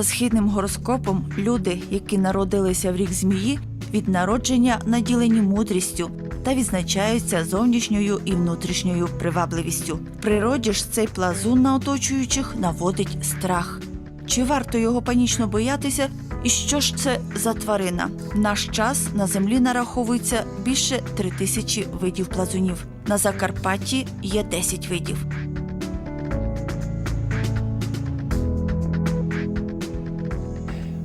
За східним гороскопом, люди, які народилися в рік змії, від народження наділені мудрістю та відзначаються зовнішньою і внутрішньою привабливістю. В природі ж цей плазун на оточуючих наводить страх. Чи варто його панічно боятися? І що ж це за тварина? Наш час на землі нараховується більше три тисячі видів плазунів. На Закарпатті є 10 видів.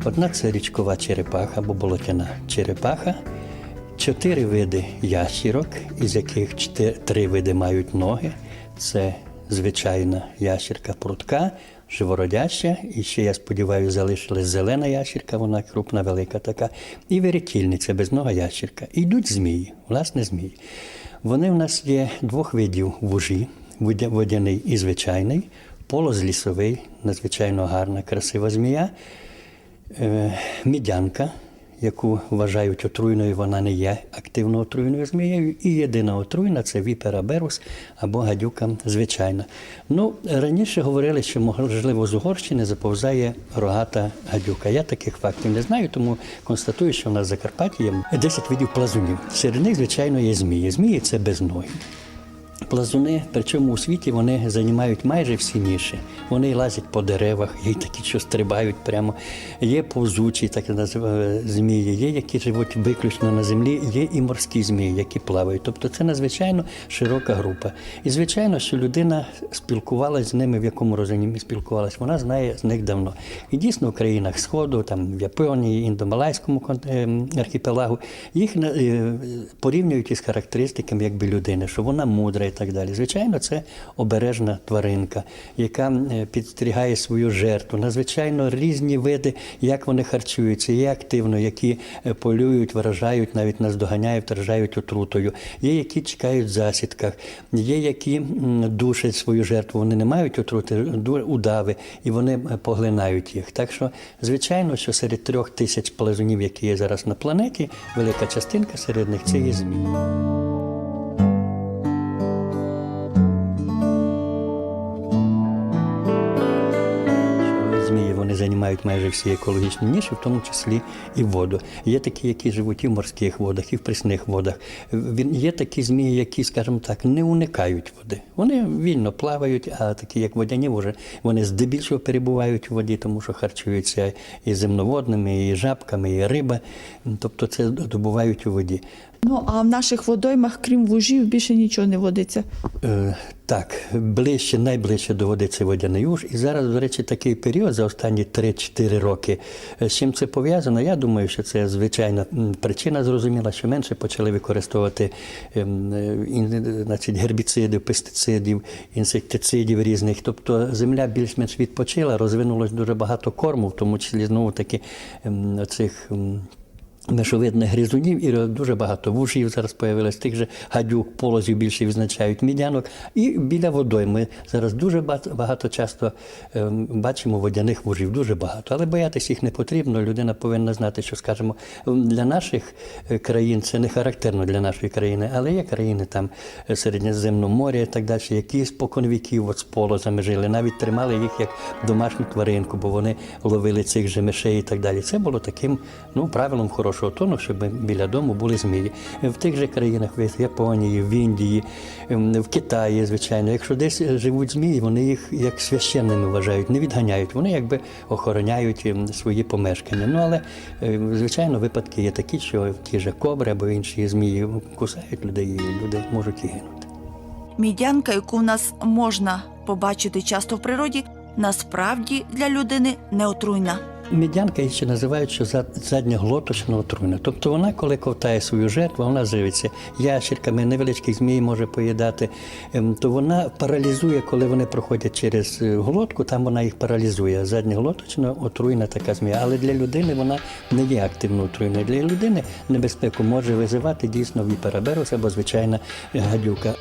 Одна це річкова черепаха або болотяна черепаха, чотири види ящірок, із яких три види мають ноги. Це звичайна ящірка прутка, живородяща, і ще, я сподіваюся, залишилась зелена ящірка, вона крупна, велика така, і веретільниця, безнога ящірка. І йдуть змії, власне, змії. Вони в нас є двох видів вужі, водяний і звичайний, полозлісовий, надзвичайно гарна, красива змія. Е, мідянка, яку вважають отруйною, вона не є активно отруйною змією. І єдина отруйна це віпера берус або гадюка звичайна. Ну, раніше говорили, що можливо з Угорщини заповзає рогата гадюка. Я таких фактів не знаю, тому констатую, що в нас в Закарпатті є 10 видів плазунів. Серед них, звичайно, є змії. Змії це безногі. Плазуни, причому у світі вони займають майже всі ніші. Вони лазять по деревах, є такі, що стрибають прямо. Є повзучі, так називають змії, є, які живуть виключно на землі, є і морські змії, які плавають. Тобто це надзвичайно широка група. І звичайно, що людина спілкувалася з ними, в якому розумінні спілкувалася, вона знає з них давно. І дійсно в країнах Сходу, там в Японії, індомалайському ем, архіпелагу, їх е, порівнюють із характеристиками якби людини, що вона мудра так далі. Звичайно, це обережна тваринка, яка е, підстерігає свою жертву. Надзвичайно різні види, як вони харчуються, є активно, які е, полюють, вражають, навіть наздоганяють, вражають отрутою. Є, які чекають в засідках, є, які душать свою жертву. Вони не мають отрути, удави, і вони е, поглинають їх. Так що, звичайно, що серед трьох тисяч плазунів, які є зараз на планеті, велика частинка серед них це є змії. Займають майже всі екологічні ніші, в тому числі і воду. Є такі, які живуть і в морських водах, і в прісних водах. Є такі змії, які, скажімо так, не уникають води. Вони вільно плавають, а такі, як водяні, вже вони здебільшого перебувають у воді, тому що харчуються і земноводними, і жабками, і риба. Тобто це добувають у воді. Ну а в наших водоймах, крім вужів, більше нічого не водиться. Е, так, ближче, найближче до води це водяний уж. І зараз, до речі, такий період за останні 3-4 роки. Е, З чим це пов'язано? Я думаю, що це звичайна причина зрозуміла, що менше почали використовувати ем, е, значить, гербіцидів, пестицидів, інсектицидів різних. Тобто земля більш-менш відпочила, розвинулось дуже багато корму, в тому числі знову таки ем, цих. Мешовидних гризунів і дуже багато вужів зараз появилось, тих же гадюк, полозів більше відзначають мідянок. І біля водойми зараз дуже багато, часто ем, бачимо водяних вужів, дуже багато. Але боятися їх не потрібно. Людина повинна знати, що, скажімо, для наших е, країн це не характерно для нашої країни, але є країни там е, Середньоземного моря і так далі, які спокон віків от з полозами жили, навіть тримали їх як домашню тваринку, бо вони ловили цих же мишей і так далі. Це було таким ну, правилом хорошого тону, щоб біля дому були змії. В тих же країнах, в Японії, в Індії, ем, в Китаї, звичайно. Якщо десь е, живуть змії, вони їх як священними вважають, не відганяють. Вони якби охороняють ем, свої помешкання. Ну але е, звичайно, випадки є такі, що ті ж кобри або інші змії кусають людей, і люди можуть і гинути. Мідянка, яку в нас можна побачити часто в природі, насправді для людини не отруйна. Медянка її ще називають, що зад- задньоглоточна отруйна. Тобто вона, коли ковтає свою жертву, вона живиться ящерками, невеличких змій може поїдати, ем, то вона паралізує, коли вони проходять через е, глотку, там вона їх паралізує. Задньоглоточна отруйна така змія. Але для людини вона не є активно отруйною. Для людини небезпеку може визивати дійсно віпераберус або звичайна гадюка.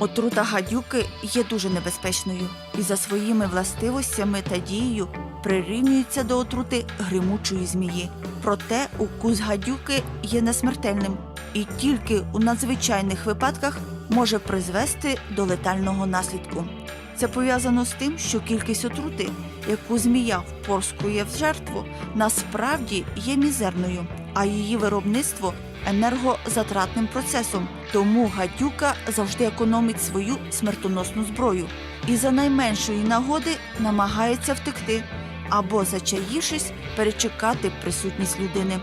Отрута гадюки є дуже небезпечною і за своїми властивостями та дією прирівнюється до отрути гримучої змії. Проте укус гадюки є несмертельним і тільки у надзвичайних випадках може призвести до летального наслідку. Це пов'язано з тим, що кількість отрути яку змія впорскує в жертву, насправді є мізерною, а її виробництво енергозатратним процесом. Тому гадюка завжди економить свою смертоносну зброю і за найменшої нагоди намагається втекти або, зачаївшись, перечекати присутність людини.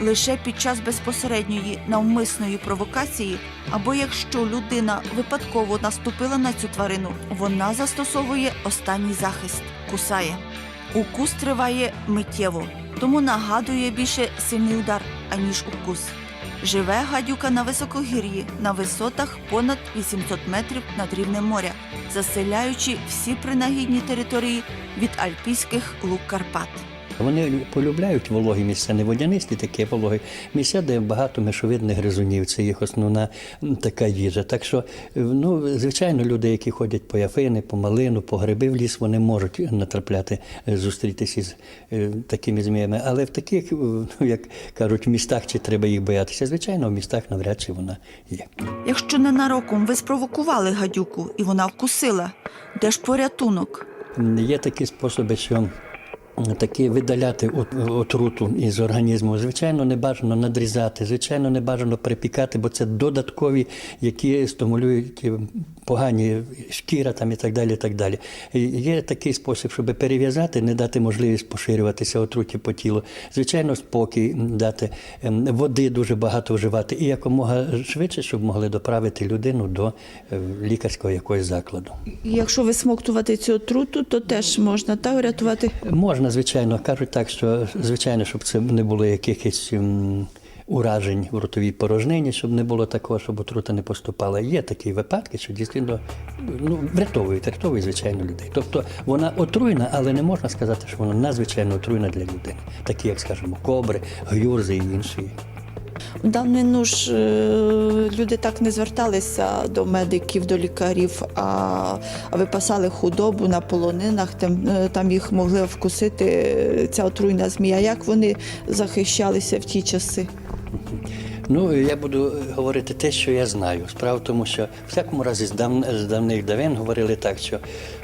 Лише під час безпосередньої навмисної провокації, або якщо людина випадково наступила на цю тварину, вона застосовує останній захист кусає. Укус триває миттєво, тому нагадує більше сильний удар, аніж укус. Живе гадюка на високогір'ї на висотах понад 800 метрів над рівнем моря, заселяючи всі принагідні території від альпійських луг Карпат. Вони полюбляють вологі місця, не водянисті такі вологі місця, де багато мишовидних гризунів. Це їх основна така їжа. Так що, е, ну, звичайно, люди, які ходять по яфини, по малину, по гриби в ліс, вони можуть натрапляти, е, зустрітися з е, такими зміями. Але в таких, ну, як кажуть, містах чи треба їх боятися, звичайно, в містах навряд чи вона є. Якщо ненароком ви спровокували гадюку і вона вкусила, де ж порятунок? Є такі способи, що такі видаляти от- отруту із організму. Звичайно, не бажано надрізати, звичайно, не бажано припікати, бо це додаткові, які стимулюють е, погані шкіра там і так далі. І так далі. І Є такий спосіб, щоб перев'язати, не дати можливість поширюватися отруті по тілу. Звичайно, спокій дати, ем, води дуже багато вживати і якомога швидше, щоб могли доправити людину до е, лікарського якогось закладу. Якщо висмоктувати цю отруту, то теж можна та врятувати. Можна, звичайно, кажуть так, що звичайно, щоб це не було якихось м, уражень в ротовій порожнині, щоб не було такого, щоб отрута не поступала. Є такі випадки, що дійсно ну, врятовують, рятовують, звичайно, людей. Тобто вона отруйна, але не можна сказати, що вона надзвичайно отруйна для людини. Такі, як скажімо, кобри, гюрзи і інші. В давнину ж е, люди так не зверталися до медиків, до лікарів, а, випасали худобу на полонинах, там, е, їх могли вкусити е, ця отруйна змія. Як вони захищалися в ті часи? Ну, я буду говорити те, що я знаю. Справа в тому, що в всякому разі з, дав... з давних давен говорили так, що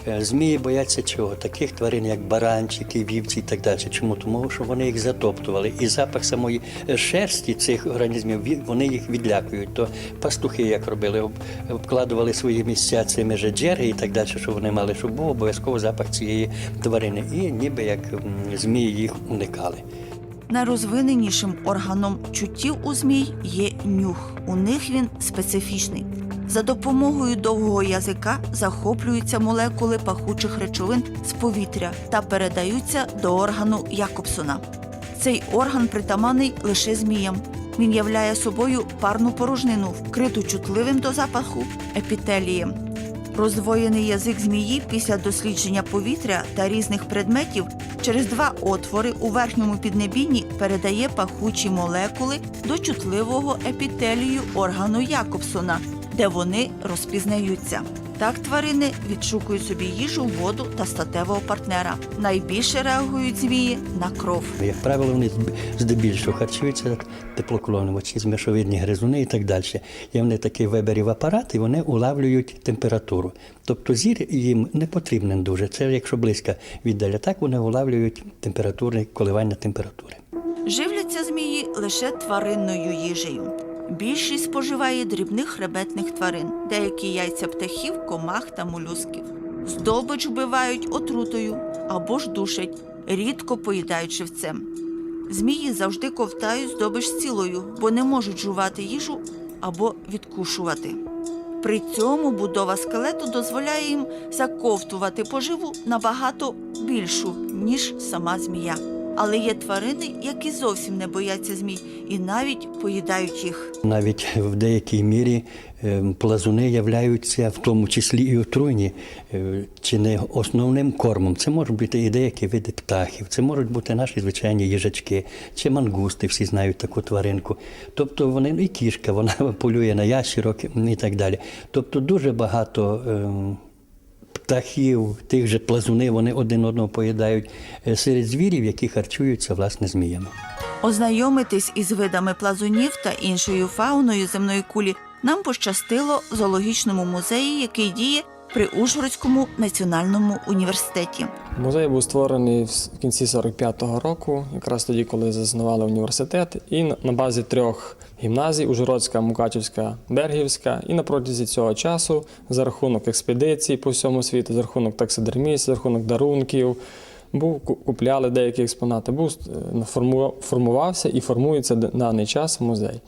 е, змії бояться чого? Таких тварин, як баранчики, вівці і так далі. Чому? Тому що вони їх затоптували. І запах самої е, шерсті цих організмів вони їх відлякують. То пастухи як робили, обкладували свої місця цими же джерги і так далі, щоб вони мали, щоб був обов'язково запах цієї тварини. І ніби як змії їх уникали. Найрозвиненішим органом чуттів у змій є нюх. У них він специфічний. За допомогою довгого язика захоплюються молекули пахучих речовин з повітря та передаються до органу Якобсона. Цей орган притаманний лише зміям. Він являє собою парну порожнину, вкриту чутливим до запаху епітелієм. Роздвоєний язик змії після дослідження повітря та різних предметів через два отвори у верхньому піднебінні передає пахучі молекули до чутливого епітелію органу Якобсона, де вони розпізнаються. Так тварини відшукують собі їжу, воду та статевого партнера. Найбільше реагують змії на кров. Як правило, вони здебільшого харчуються теплоклоновичі, змішовидні гризуни і так далі. Є вони такий веберів апарат, і вони улавлюють температуру. Тобто зір їм не потрібен дуже. Це якщо близько віддаля, так вони улавлюють температурне коливання температури. Живляться змії лише тваринною їжею. Більшість споживає дрібних хребетних тварин, деякі яйця птахів, комах та молюсків. Здобич вбивають отрутою або ж душать, рідко поїдають живцем. Змії завжди ковтають здобич цілою, бо не можуть жувати їжу або відкушувати. При цьому будова скелету дозволяє їм заковтувати поживу набагато більшу, ніж сама змія. Але є тварини, які зовсім не бояться змій і навіть поїдають їх. Навіть в деякій мірі е, плазуни являються в тому числі і отруйні, е, чи не основним кормом. Це можуть бути і деякі види птахів, це можуть бути наші звичайні їжачки, чи мангусти, всі знають таку тваринку. Тобто вони ну, і кішка, вона полює на ящірок і так далі. Тобто дуже багато. Птахів, тих же плазуни, вони один одного поїдають е, серед звірів, які харчуються власне зміями. Ознайомитись із видами плазунів та іншою фауною земної кулі нам пощастило в зоологічному музеї, який діє при Ужгородському національному університеті. Музей був створений в кінці 45-го року, якраз тоді, коли заснували університет, і на- базі трьох гімназій Ужгородська, Мукачівська, Бергівська. І на протязі цього часу за рахунок експедицій по всьому світу, за рахунок таксидермістів, за рахунок дарунків, був купляли деякі експонати. Був е, формувався і формується даний час музей.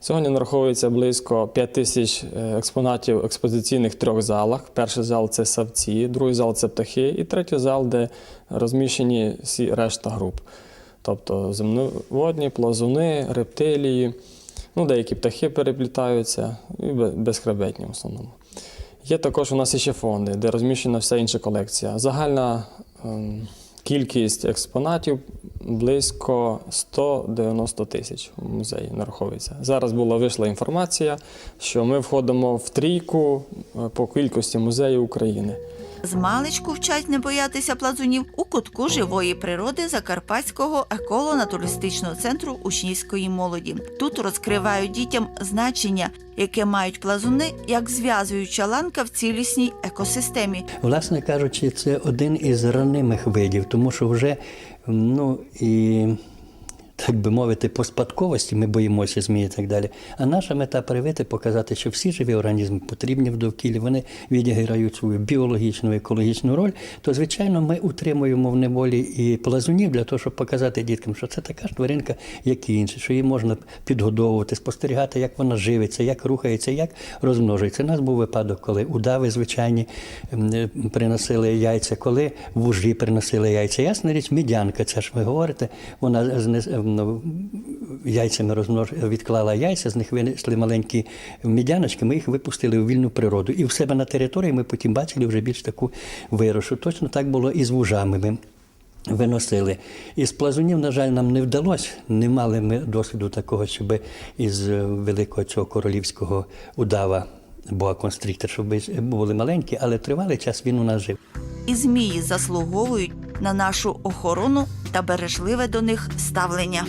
Сьогодні нараховується близько 5 тисяч е, експонатів експозиційних трьох залах. Перший зал це савці, другий зал це птахи, і третій зал, де розміщені всі решта груп. Тобто земноводні, плазуни, рептилії, ну, деякі птахи переплітаються, і безхребетні в основному. Є також у нас ще фонди, де розміщена вся інша колекція. Загальна ем, кількість експонатів близько 190 тисяч в музеї нараховується. Зараз була вийшла інформація, що ми входимо в трійку е, по кількості музеїв України. З вчать не боятися плазунів у кутку живої природи Закарпатського еколо-натуристичного центру учнівської молоді. Тут розкривають дітям значення, яке мають плазуни як зв'язуюча ланка в цілісній екосистемі. Власне кажучи, це один із ранимих видів, тому що вже ну і. Так би мовити, по спадковості ми боїмося змій і так далі. А наша мета привити, показати, що всі живі організми потрібні в довкіллі, вони відіграють свою біологічну, екологічну роль. То, звичайно, ми утримуємо в неволі і плазунів для того, щоб показати діткам, що це така ж тваринка, як і інші, що її можна підгодовувати, спостерігати, як вона живиться, як рухається, як розмножується. У нас був випадок, коли удави звичайні е, приносили яйця, коли вужі приносили яйця. Ясна річ, мідянка, це ж ви говорите, вона ну, яйцями розмнож... відклала яйця, з них винесли маленькі мідяночки, ми їх випустили у вільну природу. І в себе на території ми потім бачили вже більш таку вирошу. Точно так було і з вужами. Ми виносили. Із плазунів, на жаль, нам не вдалося. Не мали ми досвіду такого, щоб із великого цього королівського удава боа констриктор, щоб були маленькі, але тривалий час він у нас жив. І змії заслуговують на нашу охорону та бережливе до них ставлення.